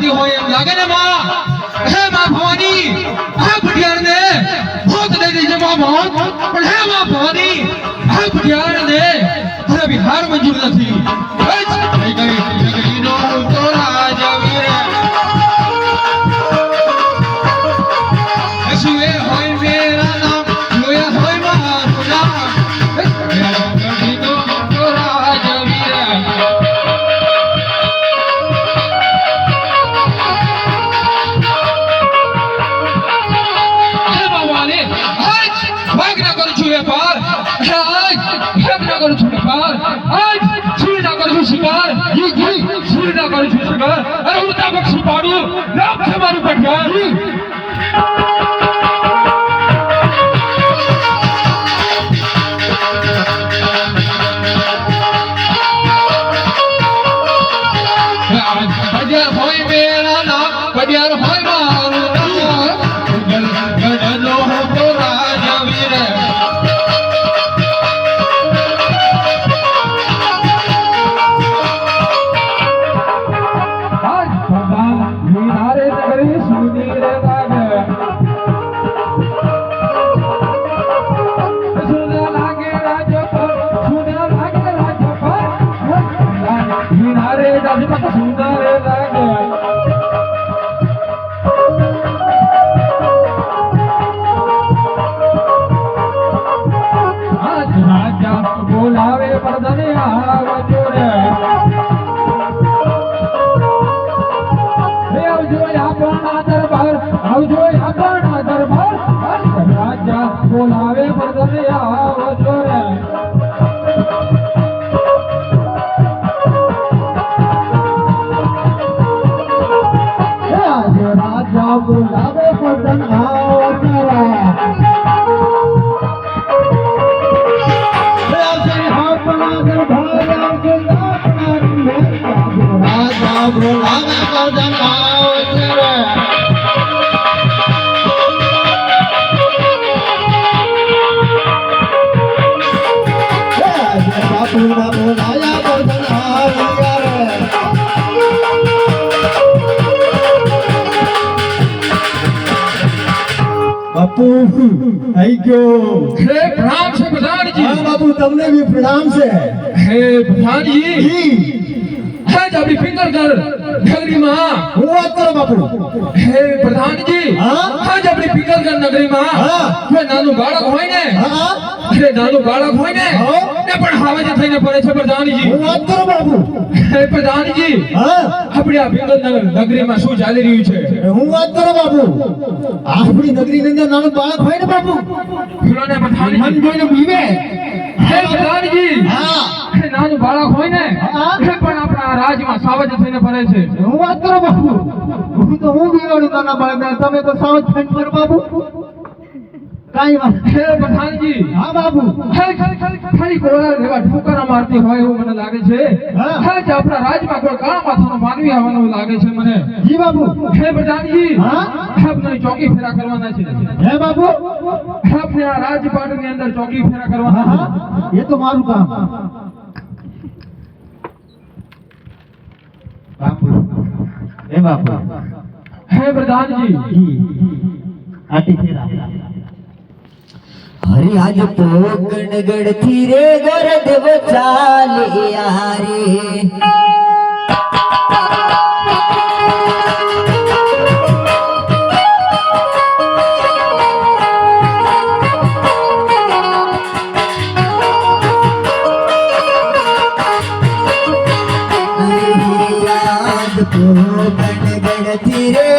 થવાની હોય એમ લાગે ને માં? હે માં ભવાની, હે ભટિયાર ને ભૂત દઈ દેજે માં ભોત પણ હે માં ભવાની, હે ભટિયાર ને તારા બિહાર મંજૂર નથી. શિકાર અરે ઉડતા બક્ષી પાડું? નામ છે મારું પઠિયાર આવજો આપણા દરબાર રાજા બોલાવે પડદને આવજો બાપુ થઈ ગયો. હે પ્રણામ છે પ્રધાનજી. હા બાપુ તમને બી પ્રણામ છે. હે પ્રધાનજી. જી. હે જાબી આપણી પિંગલગઢ નગરીમાં. હું વાત કરો બાપુ? હે પ્રધાનજી. હા? હા જાબી આપણી નગરીમાં. હા. કોઈ નાનું બાળક હોય ને હા. અરે નાનું બાળક હોય ને? એ પણ હાવજ થઈને પડે છે. પ્રધાનજી હું વાત કરો બાપુ? હે પ્રધાનજી હા? આપણી આ ભીમનગર નગરીમાં શું ચાલી રહ્યું છે? હું વાત કરો બાપુ? આપણી નગરીની અંદર નાનું બાળક હોય ને બાપુ? ફિરોને પ્રધાનજી મન જોઈને બીવે. હે પ્રધાનજી હા. નાનું બાળક હોય ને આખે એ પણ આપણા રાજમાં સાવજ થઈને ફરે છે. હું વાત કરો બાપુ? હું તો હું બીવાડું નાના બાળકને. તમે તો સાવજ થઈને પર બાપુ? કાંઈ વાત હે પ્રધાનજી હા બાપુ. હે ખાલી કોળા એવા ઠોકરા મારતી હોય એવું મને લાગે છે. હા. જ આપણા રાજમાં કોઈ કાળા માથાનો માનવી આવવાનો લાગે છે મને. જી બાબુ હે પઠાણજી. હા? આપને ચોકી ફેરા કરવાના છે. હે બાપુ. આપને આ રાજપાટની અંદર ચોકી ફેરા કરવાના છે હા. એ તો મારું કામ. બાપુ. હે બાપુ. હે પ્રધાનજી. આટી ફેરા. હરે આજ તો ગણગણથી રે ગરદેવ ચાલ્યા રે હરે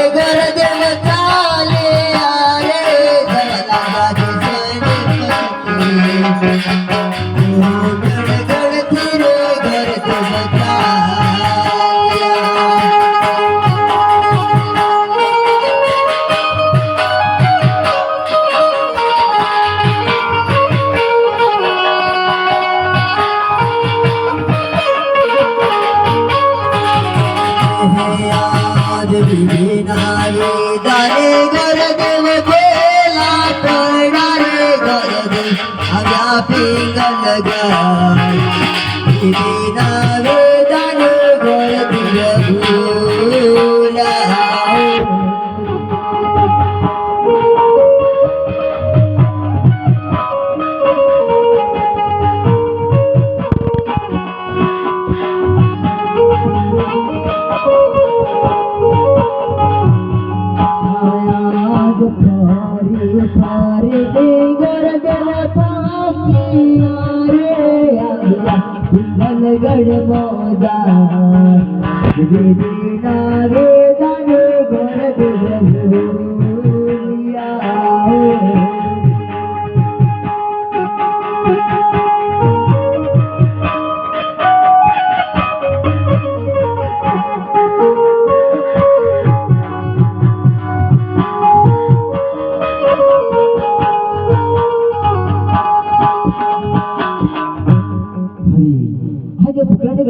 પેલા પડા રે ગરદેવ આવ્યા પિંગલ ગયા વેદના વેદન ઘોર ફરી દે રે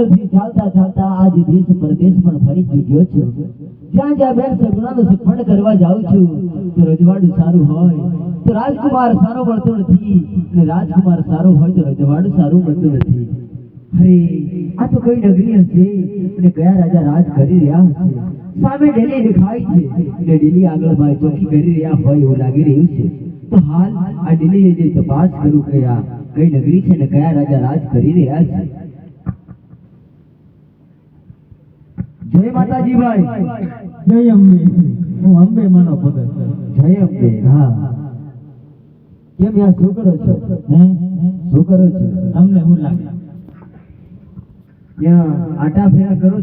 આજે ચાલતા ચાલતા આજ દેશ પરદેશ પણ ફરી ચૂક્યો છું. જ્યાં જ્યાં બેન સગુણાનો સખમણ કરવા જાઉં છું, તો રજવાડું સારું હોય, તો રાજકુમાર સારો મળતો નથી ને રાજકુમાર સારો હોય તો રજવાડું સારું મળતું નથી. અરે, આ તો કઈ નગરી હશે? અને કયા રાજા રાજ કરી રહ્યા હશે? સામે ડેલી દેખાય છે, અને ડેલી આગળ ભાઈ ચોકી કરી રહ્યા હોય એવું લાગી રહ્યું છે. તો હાલ આ ડેલીએ જે તપાસ કરું કયા કઈ નગરી છે ને કયા રાજા રાજ કરી રહ્યા છે? જય માતાજી ભાઈ. જય અંબે. હું અંબે માનો ભગત જય અંબે હા. કેમ યાર શું કરો છો? હે? શું કરો છો? તમને હું લાગે. ત્યાં આટા ફેરા કરો